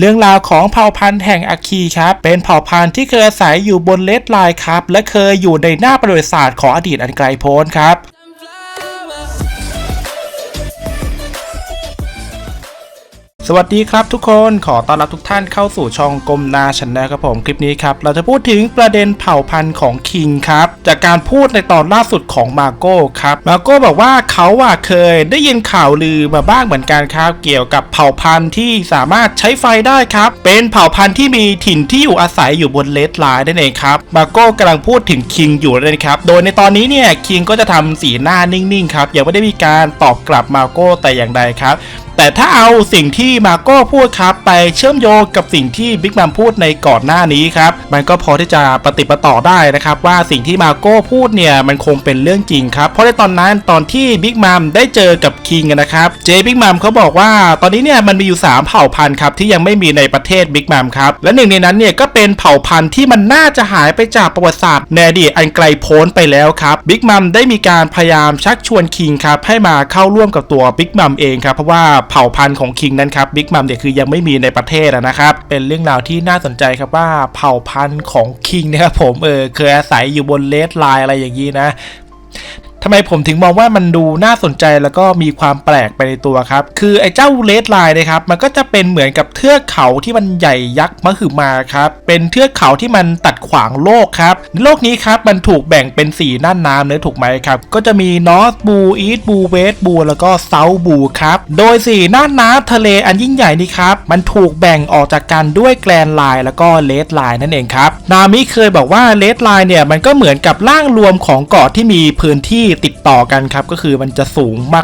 เรื่องราวของเผ่าพันธุ์แห่งอาคีครับ เป็นเผ่าพันธุ์ที่เคยอาศัยอยู่บนเลดไลน์ครับ และเคยอยู่ในหน้าประวัติศาสตร์ของอดีตอันไกลโพ้นครับ สวัสดีครับทุกคนขอต้อนรับทุกท่านเข้าสู่ช่องกลมนาชันแนลครับผมคลิปนี้ครับเราจะพูดถึงประเด็นเผ่าพันธุ์ของคิงครับจากการพูดในตอนล่าสุดของมาโก้ครับมาโก้บอกว่าเขาอะเคยได้ยินข่าวลือมาบ้างเหมือนกันครับเกี่ยวกับเผ่าพันธุ์ที่สามารถใช้ไฟได้ครับ เป็นเผ่าพันธุ์ที่มีถิ่นที่อยู่อาศัยอยู่บนเลดไลน์นั่นเองครับมาโก้กำลังพูดถึงคิงอยู่เลยครับโดยในตอนนี้เนี่ยคิงก็จะทำสีหน้านิ่งๆครับยังไม่ได้มีการตอบกลับมาโก้แต่อย่างใดครับ แต่ถ้าเอาสิ่งที่มาโก้พูดครับ ไปเชื่อมโยงกับสิ่งที่บิ๊กมัมพูดในก่อนหน้านี้ครับ มันก็พอที่จะปฏิปต่อได้นะครับ ว่าสิ่งที่มาโก้พูดเนี่ยมันคงเป็นเรื่องจริงครับ เพราะในตอนนั้นตอนที่บิ๊กมัมได้เจอกับคิงนะครับเจบิ๊กมัมเขาบอกว่าตอนนี้เนี่ยมันมีอยู่ 3 เผ่าพันธุ์ครับที่ยังไม่มีในประเทศบิ๊กมัมครับและหนึ่งในนั้นเนี่ยก็เป็นเผ่าพันธุ์ที่มันน่าจะหายไปจากประวัติศาสตร์ในอดีตอันไกลโพ้นไปแล้วครับบิ๊กมัมได้มีการพยายามชักชวนคิงครับให้มาเข้าร่วมกับตัวบิ๊กมัมเองครับเพราะว่าเผ่าพันธุ์ของคิงนั้นครับบิ๊กมัมเนี่ยคือยังไม่มีในประเทศอะนะครับเป็นเรื่องราวที่น่าสนใจครับว่าเผ่าพันธุ์ของคิงนะครับผมเออเคยอาศัยอยู่บนเลดไลน์อะไรอย่างนี้นะ ทำไมผมถึงมองว่ามันดูน่าสนใจแล้วก็มีความแปลกไปในตัวครับ คือไอ้เจ้าเลดไลน์นะครับ มันก็จะเป็นเหมือนกับเทือกเขาที่มันใหญ่ยักษ์มหึมาครับ เป็นเทือกเขาที่มันตัดขวางโลกครับ โลกนี้ครับมันถูกแบ่งเป็นสีน่านน้ำเนื้อถูกไหมครับ ก็จะมีนอร์ b บูอีสบูเวสบูแล้วก็เซาบูครับ โดยสีน่านน้ำทะเลอันยิ่งใหญ่นี้ครับ มันถูกแบ่งออกจากกันด้วยแกลนไลน์แล้วก็เลดไลน์นั่นเองครับ นามิเคยบอกว่าเลดไลน์เนี่ยมันก็เหมือนกับร่างรวมของเกาะที่มีพื้นที่ติดต่อกันครับก็คือมันจะสูงม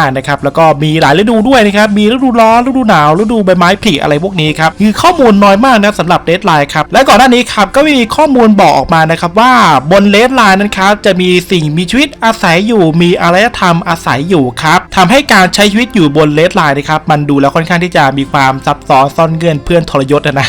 ากๆๆๆนะครับแล้วก็มีหลายฤดูด้วยนะครับมีฤดูร้อนฤดูหนาวฤดูใบไม้ผลิอะไรพวกนี้ครับคือข้อมูลน้อยมากนะสำหรับเลดไลน์ครับและก่อนหน้านี้ครับก็มีข้อมูลบอกออกมานะครับว่าบนเลดไลน์นั้นครับจะมีสิ่งมีชีวิตอาศัยอยู่มีอารยธรรมอาศัยอยู่ครับทำให้การใช้ชีวิตอยู่บนเลดไลน์นะครับมันดูแล้วค่อนข้างที่จะมีความซับซ้อนซ่อนเงื่อนเพื่อนทรยศนะ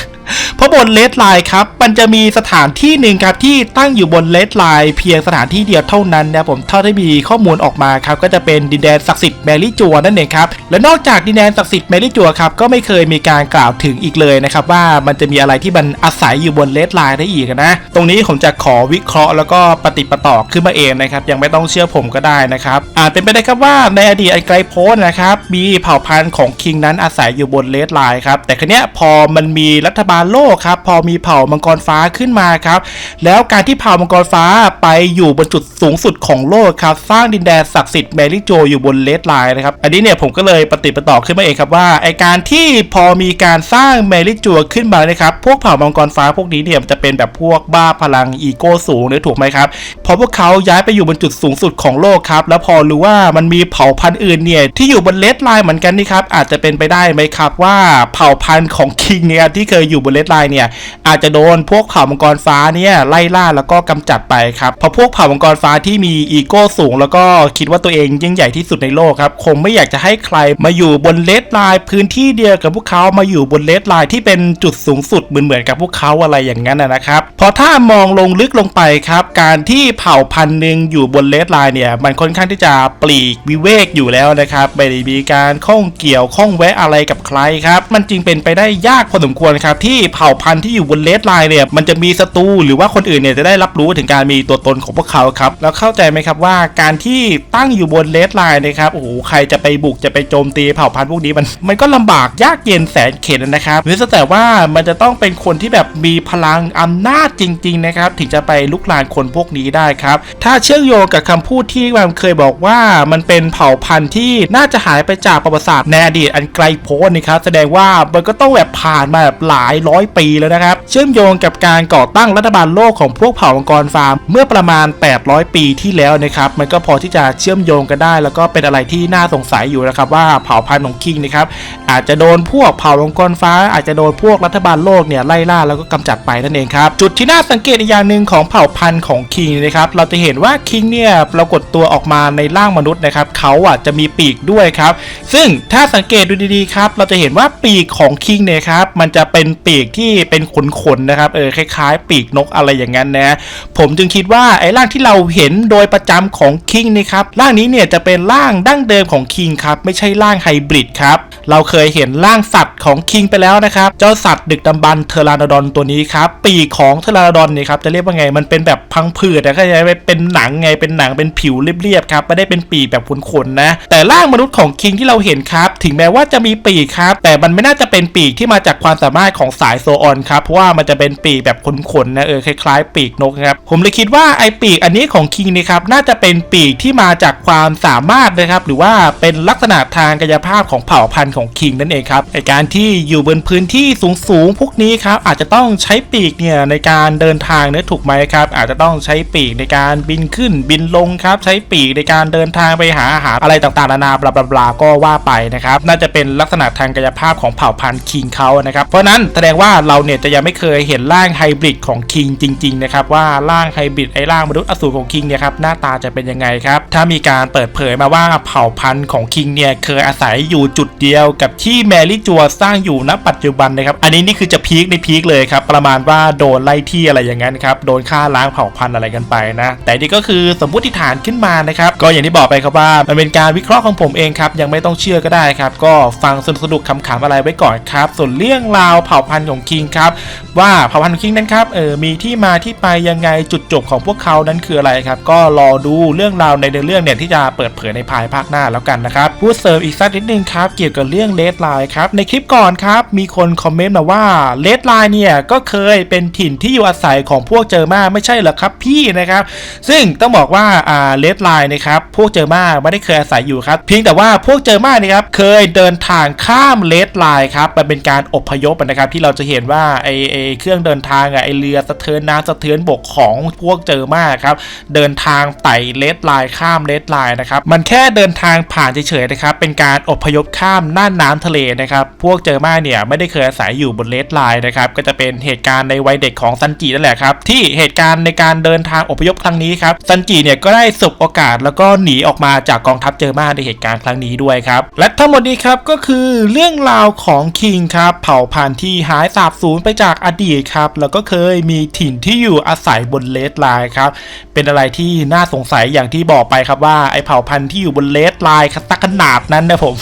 เพราะบนเลดไลน์ครับมันจะมีสถานที่หนึ่งครับที่ตั้งอยู่บนเลดไลน์เพียงสถานที่เดียวเท่านั้นนะผมเท่าที่มีข้อมูลออกมาครับก็จะเป็นดินแดนศักดิ์สิทธิ์แมรี่จัวนั่นเองครับและนอกจากดินแดนศักดิ์สิทธิ์แมรี่จัวครับก็ไม่เคยมีการกล่าวถึงอีกเลยนะครับว่ามันจะมีอะไรที่มันอาศัยอยู่บนเลดไลน์ได้อีกนะตรงนี้ผมจะขอวิเคราะห์แล้วก็ปฏิปต่อขึ้นมาเองนะครับยังไม่ต้องเชื่อผมก็ได้นะครับอาจเป็นไปได้ครับว่าในอดีตอันไกลโพ้นนะครับมีเผ่าพันธุ์ของคิงนั้นอาศัยอยู่บนเลดไลน์ครับแต่ครั้นี้ยพอมันมีรัฐบาลโลกครับพอมีเผ่ามังกรฟ้าขึ้นมาครับ แล้วการที่เผ่ามังกรฟ้าไปอยู่บนจุดสูงสุดของโลกครับสร้างดินแดนศักดิ์สิทธิ์แมรี่โจอยู่บนเลดไลน์นะครับอันนี้เนี่ยผมก็เลยปฏิปต่อขึ้นมาเองครับว่าไอการที่พอมีการสร้างแมรี่โจขึ้นมานะครับพวกเผ่ามังกรฟ้าพวกนี้เนี่ยมันจะเป็นแบบพวกบ้าพลังอีโก้สูงเนี่ยถูกไหมครับพอพวกเขาย้ายไปอยู่บนจุดสูงสุดของโลกครับแล้วพอรู้ว่ามันมีเผ่าพันธุ์อื่นเนี่ยที่อยู่บนเลดไลน์เหมือนกันนี่ครับอาจจะเป็นไปได้ไหมครับว่าเผ่าพันธุ์ของคิงเนี่ยที่เคยอยู่บนเลดไลน์เนี่ยอาจจะโดนพวกเผ่ามังกรฟ้าเนี่ยไล่ล่าแล้วก็กำจัดไปครับเพราะพวกเผ่ามังกรฟ้าที่มีอีโก้สูง แล้วก็คิดว่าตัวเองยิ่งใหญ่ที่สุดในโลกครับคงไม่อยากจะให้ใครมาอยู่บนเลดไลน์พื้นที่เดียวกับพวกเขามาอยู่บนเลดไลน์ที่เป็นจุดสูงสุดเหมือนเหมือนกับพวกเขาอะไรอย่างนั้นนะครับพราะถ้ามองลงลึกลงไปครับ การที่เผ่าพันธุ์หนึ่งอยู่บนเลดไลน์เนี่ยมันค่อนข้างที่จะปลีกวิเวกอยู่แล้วนะครับไม่ได้มีการข้องเกี่ยวข้องแวะอะไรกับใครครับมันจึงเป็นไปได้ยากพอสมควรครับที่เผ่าาพันธุ์ที่อยู่บนเลดไลน์เนี่ยมันจะมีศัตรูหรือว่าคนอื่นเนี่ยจะได้รับรู้ถึงการมีตัวตนของพวกเขาครับแล้วเข้าใจไหมครับว่าการที่ตั้งอยู่บนเลดไลน์นะครับโอ้โหใครจะไปบุกจะไปโจมตีเผ่าพันธุ์พวกนี้มันมันก็ลำบากยากเย็นแสนเข็ญนะครับหรือแต่ว่ามันจะต้องเป็นคนที่แบบมีพลังอำนาจจริง ๆ นะครับ ถึงจะไปลุกลานคนพวกนี้ได้ครับ ถ้าเชื่อมโยงกับคำพูดที่มันเคยบอกว่ามันเป็นเผ่าพันธุ์ที่น่าจะหายไปจากประวัติศาสตร์ในอดีตอันไกลโพ้นนะครับแสดงว่ามันก็ต้องแบบผ่านมาแบบหลายร้อยปีแล้วนะครับ เชื่อมโยงกับการก่อตั้งรัฐบาลโลกของพวกเผ่ามังกรฟาร์ม เมื่อประมาณ 800 ปีที่แล้วนะครับ มันก็พอที่จะเชื่อมโยงกันได้ แล้วก็เป็นอะไรที่น่าสงสัยอยู่นะครับว่าเผ่าพันธุ์ของคิงนะครับอาจจะโดนพวกเผ่ามังกรฟ้า อาจจะโดนพวกรัฐบาลโลกเนี่ยไล่ล่าแล้วก็กำจัดไปนั่นเองครับจุดที่น่าสังเกตอีกอย่างหนึ่งของเผ่าพันธุ์ของคิงนะครับเราจะเห็นว่าคิงเนี่ยปรากฏตัวออกมาในร่างมนุษย์นะครับเขาอะจะมีปีกด้วยครับ ซึ่งถ้าสังเกตดูดีๆครับเราจะเห็นว่าปีกของคิงเนี่ยครับมันจะเป็นปีกที่ที่เป็นขนๆนะครับเออคล้ายๆ ปีกนกอะไรอย่างนั้นนะผมจึงคิดว่าไอ้ร่างที่เราเห็นโดยประจำของคิงนี่ครับร่างนี้เนี่ยจะเป็นร่างดั้งเดิมของคิงครับไม่ใช่ร่างไฮบริดครับเราเคยเห็นร่างสัตว์ของคิงไปแล้วนะครับเจ้าสัตว์ดึกดำบรรเทอราโนดอนตัวนี้ครับปีกของเทอราโนดอนเนี่ยครับจะเรียกว่าไงมันเป็นแบบพังผืดนะเข้าใจไหมเป็นหนังไงเป็นหนังเป็นผิวเรียบๆครับไม่ได้เป็นปีกแบบขนๆนะแต่ร่างมนุษย์ของคิงที่เราเห็นครับ ถึงแม้ว่าจะมีปีกครับ แต่มันไม่น่าจะเป็นปีกที่มาจากความสามารถของสายโซออนครับ เพราะว่ามันจะเป็นปีกแบบขนๆนะเออคล้ายๆ ปีกนกครับผมเลยคิดว่าไอปีกอันนี้ของคิงนี่ครับน่าจะเป็นปีกที่มาจากความสามารถนะครับหรือว่าเป็นลักษณะทางกายภาพของเผ่าพันธุ์ของคิงนั่นเองครับในการที่อยู่บนพื้นที่สูงๆพวกนี้ครับอาจจะต้องใช้ปีกเนี่ยในการเดินทางเนี่ยถูกไหมครับอาจจะต้องใช้ปีกในการบินขึ้นบินลงครับใช้ปีกในการเดินทางไปหาอาหารอะไรต่างๆนานาบลาบลาบลาก็ว่าไปนะครับน่าจะเป็นลักษณะทางกายภาพของเผ่าพันธุ์คิงเขานะครับเพราะนั้นแสดงว่าเราเนี่ยจะยังไม่เคยเห็นร่างไฮบริดของคิงจริงๆนะครับว่าร่างไฮบริดไอ้ร่างมนุษย์อสูรของคิงเนี่ยครับหน้าตาจะเป็นยังไงครับถ้ามีการเปิดเผยมาว่าเผ่าพันธุ์ของคิงเนี่ยเคยอาศัยอยู่จุดเดียวกับที่แมรี่จัวสร้างอยู่ณปัจจุบันนะครับอันนี้นี่คือจะพีคในพีคเลยครับประมาณว่าโดนไล่ที่อะไรอย่างนั้นครับโดนฆ่าล้างเผ่าพันธุ์อะไรกันไปนะแต่นี่ก็คือสมมติฐานขึ้นมานะครับก็อย่างที่บอกไปครับว่ามันเป็นการวิเคราะห์ของผมเองครับยังไม่ต้องเชื่อก็ได้ครับก็ฟังสนุกสนุกๆขำๆอะไรไว้ก่อนครับส่วนเรื่องราวเผ่าพันธุ์ของคิงครับว่าเผ่าพันธุ์คิงนั้นครับเออมีที่มาที่ไปยังไงจุดจบของพวกเขานั้นคืออะไรครับก็รอดูเรื่องราวในเรื่องเนี่ยที่จะเปิดเผยในภายภาคหน้าแล้วกันนะครับพูดเสริมอีกสักนิดนึงครับเกี่ยวกับเรื่องเลดไลน์ครับในคลิปก่อนครับมีคนคอมเมนต์มาว่าเลดไลน์เนี่ยก็เคยเป็นถิ่นที่อยู่อาศัยของพวกเจอมาไม่ใช่เหรอครับพี่นะครับ ซึ่งต้องบอกว่าอ่าเลดไลน์นะครับพวกเจอมาไม่ได้เคยอาศัยอยู่ครับเพียงแต่ว่าพวกเจอมาเนี่ยครับเคยเดินทางข้ามเลดไลน์ครับมันเป็นการอพยพนะครับที่เราจะเห็นว่าไอไอเครื่องเดินทางอะไอเรือสะเทินน้ำสะเทือนบกของพวกเจอมาครับ เดินทางไต่เลดไลน์ข้ามเลดไลน์นะครับ มันแค่เดินทางผ่านเฉยๆนะครับ เป็นการอพยพข้ามน่านน้ำทะเลนะครับ พวกเจอมาเนี่ยไม่ได้เคยอาศัยอยู่บนเลดไลน์นะครับ ก็จะเป็นเหตุการณ์ในวัยเด็กของซันจินั่นแหละครับ ที่เหตุการณ์ในการเดินทางอพยพครั้งนี้ครับ ซันจิเนี่ยก็ได้สบโอกาสแล้วก็หนีออกมาจากกองทัพเจอมาในเหตุการณ์ครั้งนี้ด้วยครับ และทั้งหมดนี้ครับก็คือเรื่องราวของคิงครับ เผ่าพันธุ์ที่หายสาบสูญไปจากอดีตครับ แล้วก็เคยมีถิ่นที่อยู่อาศัยบนเลดไลน์ครับ เป็นอะไรที่น่าสงสัยอย่างที่บอกไปครับว่าไอเผ่าพันธุ์ที่อยู่บนเลดไลน์ขนาดนั้นนะผม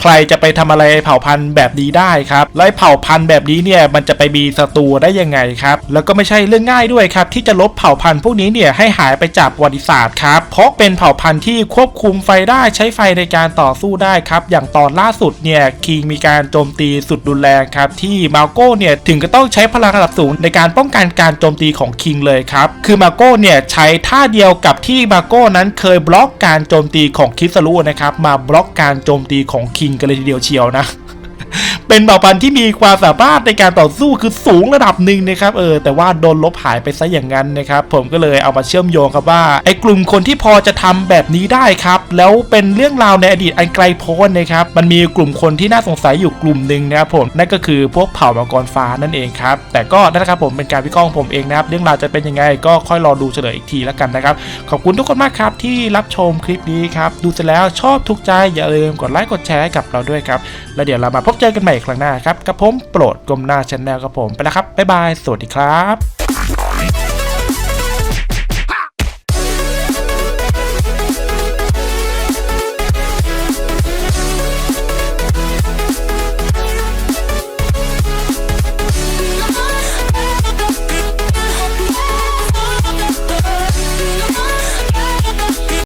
ใครจะไปทำอะไรเผ่าพันธุ์แบบนี้ได้ครับแล้วไอ้เผ่าพันธุ์แบบนี้เนี่ยมันจะไปมีศัตรูได้ยังไงครับแล้วก็ไม่ใช่เรื่องง่ายด้วยครับที่จะลบเผ่าพันธุ์พวกนี้เนี่ยให้หายไปจากประวัติศาสตร์ครับเพราะเป็นเผ่าพันธุ์ที่ควบคุมไฟได้ใช้ไฟในการต่อสู้ได้ครับอย่างตอนล่าสุดเนี่ยคิงมีการโจมตีสุดรุนแรงครับที่มาโก้เนี่ยถึงก็ต้องใช้พลังระดับสูงในการป้องกันการโจมตีของคิงเลยครับคือมาโก้เนี่ยใช้ท่าเดียวกับที่มาโก้นั้นเคยบล็อกการโจมตีของคิสรุนะครับมาบล็อกการโจมตีของคิงกันเลยทีเดียวเชียวนะ เป็นเผ่าพันธุ์ที่มีความสามารถในการต่อสู้คือสูงระดับหนึ่งนะครับเออแต่ว่าโดนลบหายไปซะอย่างนั้นนะครับผมก็เลยเอามาเชื่อมโยงครับว่าไอ้กลุ่มคนที่พอจะทำแบบนี้ได้ครับ แล้วเป็นเรื่องราวในอดีตอันไกลโพ้นนะครับมันมีกลุ่มคนที่น่าสงสัยอยู่กลุ่มหนึ่งนะครับผมนั่นก็คือพวกเผ่ามังกรฟ้านั่นเองครับแต่ก็นั่นนะครับผมเป็นการวิเคราะห์ผมเองนะครับเรื่องราวจะเป็นยังไงก็ค่อยรอดูเฉลยอีกทีแล้วกันนะครับขอบคุณทุกคนมากครับที่รับชมคลิปนี้ครับดูเสร็จแล้วชอบถูกใจอย่าลืมกดไลค์กดแชร์ให้กับเราด้วยครับแล้วเดี๋ยวเรามาพบเจอกันใหม่อีกครั้งหน้าครับกับผมโปรดกลมหน้าชแนลครับผมไปแล้วครับบ๊ายบายสวัสดีครับ